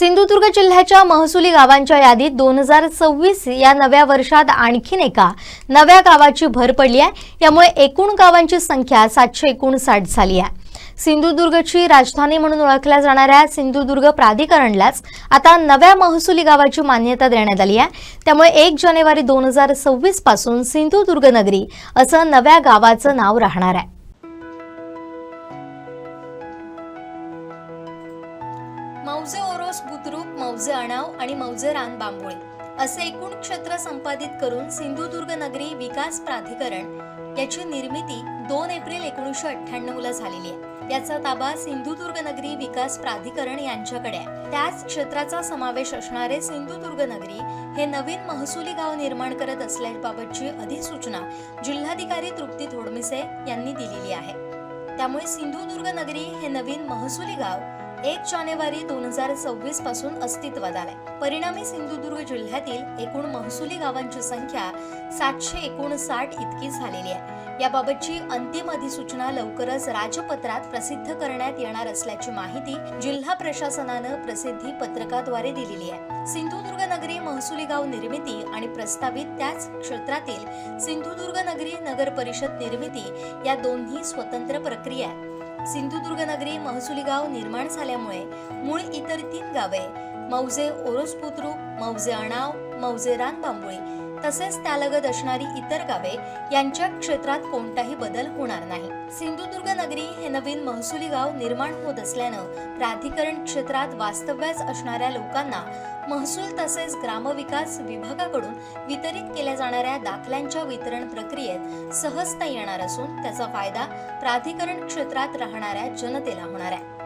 सिंधुदुर्ग जिल्ह्याच्या महसुली गावांच्या यादीत दोन हजार सव्वीस या नव्या वर्षात आणखीन एका नव्या गावाची भर पडली आहे. यामुळे एकूण गावांची संख्या सातशे एकोणसाठ झाली आहे. सिंधुदुर्गची राजधानी म्हणून ओळखल्या जाणाऱ्या सिंधुदुर्ग प्राधिकरणलाच आता नव्या महसुली गावाची मान्यता देण्यात आली आहे. त्यामुळे एक जानेवारी दोन हजार सव्वीसपासून सिंधुदुर्ग नगरी असं नव्या गावाचं नाव राहणार आहे. मौजे ओरोस बुद्रुक मौजे अणाव आणि मौजे रान बांबोळे. असे एकूण क्षेत्र संपादित करून सिंधुदुर्ग नगरी विकास प्राधिकरण याची निर्मिती दोन एप्रिल एकोणीसशे अठ्ठ्याण्णवला झालेली आहे. याचा ताबा सिंधुदुर्ग नगरी विकास प्राधिकरण यांच्याकडे आहे. त्याच क्षेत्राचा समावेश असणारे सिंधुदुर्ग नगरी हे नवीन महसुली गाव निर्माण करत असल्याबाबतची अधिसूचना जिल्हाधिकारी तृप्ती थोडमिसे यांनी दिलेली आहे. त्यामुळे सिंधुदुर्ग नगरी हे नवीन महसुली गाव एक जानेवारी दोन हजार सव्वीसपासून अस्तित्वात आलाय. परिणामी सिंधुदुर्ग जिल्ह्यातील एकूण महसुली गावांची संख्या सातशे एकोणसाठ इतकी झालेली आहे. याबाबतची अंतिम अधिसूचना लवकरच राजपत्रात प्रसिद्ध करण्यात येणार असल्याची माहिती जिल्हा प्रशासनानं प्रसिद्धी पत्रकाद्वारे दिलेली आहे. सिंधुदुर्ग नगरी महसुली गाव निर्मिती आणि प्रस्तावित त्याच क्षेत्रातील सिंधुदुर्ग नगरी नगर परिषद निर्मिती या दोन्ही स्वतंत्र प्रक्रिया आहेत. सिंधुदुर्ग नगरी महसुली गाव निर्माण झाल्यामुळे मूळ इतर तीन गावे मौजे ओरोसपुत्रू मौजे अणाव मौजे रानबांबुळी तसेच त्यालगत असणारी इतर गावे यांच्या क्षेत्रात कोणताही बदल होणार नाही. सिंधुदुर्ग नगरी हे नवीन महसुली गाव निर्माण होत असल्यानं प्राधिकरण क्षेत्रात वास्तव्यास असणाऱ्या लोकांना महसूल तसेच ग्रामविकास विभागाकडून वितरित केल्या जाणाऱ्या दाखल्यांच्या वितरण प्रक्रियेत सहजता येणार असून त्याचा फायदा प्राधिकरण क्षेत्रात राहणाऱ्या जनतेला होणार आहे.